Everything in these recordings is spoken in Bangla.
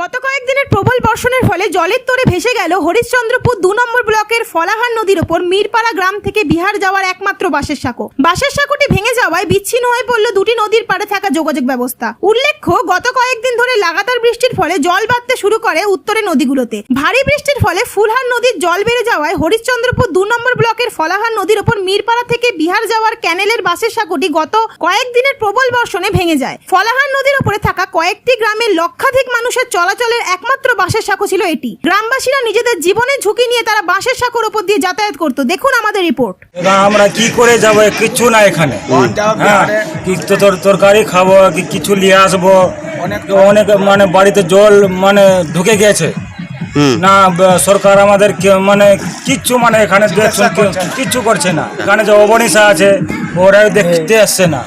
গত কয়েকদিনের প্রবল বর্ষণের ফলে জলের তোরে ভেসে গেল হরিশ্চন্দ্রপুর দু নম্বর ব্লকের ফলাহার নদীর ওপর মিরপাড়া গ্রাম থেকে বিহার যাওয়ার একমাত্র বাসের সাঁকো। বাসের সাঁকোটি ভেঙে যাওয়ায় বিচ্ছিন্ন হয়ে পড়ল দুটি নদীর পাড়ে থাকা যোগাযোগ ব্যবস্থা। উল্লেখ্য গত কয়েকদিন ধরে লাগাতার বৃষ্টির ফলে জল বাড়তে শুরু করে উত্তরে নদীগুলোতে। ভারী বৃষ্টির ফলে ফুলহার নদীর জল বেড়ে যাওয়ায় হরিশ্চন্দ্রপুর দু নম্বর ব্লকের ফলাহার নদীর ওপর মিরপাড়া থেকে বিহার যাওয়ার ক্যানেলের বাসের সাঁকোটি গত কয়েকদিনের প্রবল বর্ষণে ভেঙে যায়। ফলাহার নদীর ওপরে থাকা কয়েকটি গ্রামের লক্ষাধিক মানুষের চলাচলের একমাত্র বাসের সাঁকো ছিল এটি। গ্রামবাসীরা নিজেদের জীবনের ঝুঁকি নিয়ে তারা বাসের সাঁকোর ওপর দিয়ে যাতায়াত করতো। দেখুন আমাদের রিপোর্ট। আমরা কি করে যাব? কিচ্ছু না এখানে। হ্যাঁ কি তোর তরকারি খাব কি কিছু নিয়ে আসব? অনেক মানে বাড়িতে জল মানে ঢুকে গেছে। না সরকার আমাদের মানে কিচ্ছু মানে এখানে কিচ্ছু করছে না। এখানে যে অবনিশা আছে ওরা দেখতে আসছে না।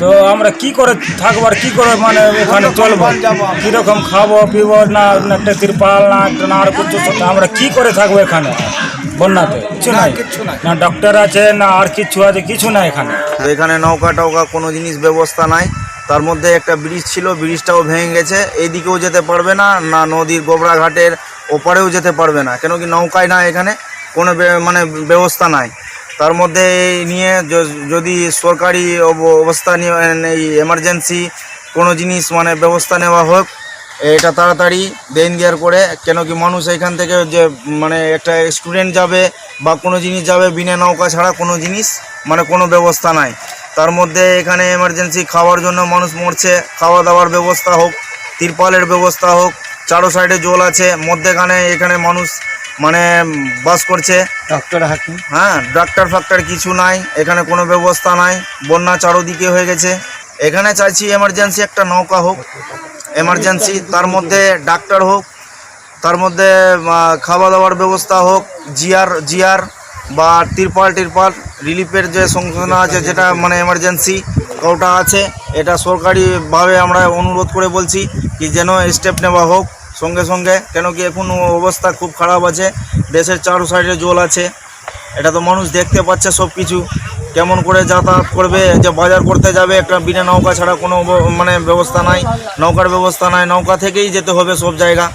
তো আমরা কি করে থাকব আর কি করে মানে এখানে চলবো? কীরকম খাব পিবো না একটা তিরপাল না একটা না আর কিছু? আমরা কি করে থাকব এখানে? বন্যাতে? কিছু নাই। না ডক্টর আছে না আর কিছু আছে কিছু নাই এখানে। এখানে নৌকা টৌকা কোনো জিনিস ব্যবস্থা নাই। তার মধ্যে একটা ব্রিজ ছিল ব্রিজটাও ভেঙে গেছে। এইদিকেও যেতে পারবে না না নদীর গোবরাঘাটের ওপারেও যেতে পারবে না। কেন কি নৌকায় না এখানে কোনো মানে ব্যবস্থা নাই। তার মধ্যে নিয়ে যদি সরকারি অব- অবস্থা নিয়ে এই এমার্জেন্সি কোনো জিনিস মানে ব্যবস্থা নেওয়া হোক, এটা তাড়াতাড়ি দেন দেওয়ার করে, কেন কি মানুষ এখান থেকে যে মানে একটা স্টুডেন্ট যাবে বা কোনো জিনিস যাবে বিনা নৌকা ছাড়া কোনো জিনিস মানে কোনো ব্যবস্থা নাই। তার মধ্যে এখানে এমার্জেন্সি খাওয়ার জন্য মানুষ মরছে খাওয়া দাওয়ার ব্যবস্থা হোক, তিরপালের ব্যবস্থা হোক, চারো সাইডে জল আছে, মধ্যেখানে এখানে মানুষ মানে বাস করছে। ডক্টর হাকিম। হ্যাঁ ডাক্তার ফাক্তার কিছু নাই এখানে কোনো ব্যবস্থা নাই বন্যা চারোদিকে হয়ে গেছে। এখানে চাইছি এমার্জেন্সি একটা নৌকা হোক এমার্জেন্সি তার মধ্যে ডাক্তার হোক তার মধ্যে খাওয়া দাওয়ার ব্যবস্থা হোক জিয়ার জিয়ার বা তিরপাল টিরপাল রিলিফের যে সংশোধনা আছে যেটা মানে এমার্জেন্সি ওটা আছে। এটা সরকারিভাবে আমরা অনুরোধ করে বলছি কি যেন স্টেপ নেওয়া হোক। সঙ্গে সঙ্গে, কেন কি এখন অবস্থা খুব খারাপ আছে, দেশের চারো সাইডে জল আছে, এটা তো মানুষ দেখতে পাচ্ছে সব কিছু কেমন করে যাতায়াত করবে, যে বাজার করতে যাবে, একটা বিনা নৌকা ছাড়া কোনো মানে ব্যবস্থা নাই, নৌকার ব্যবস্থা নাই, নৌকা থেকেই যেতে হবে সব জায়গা।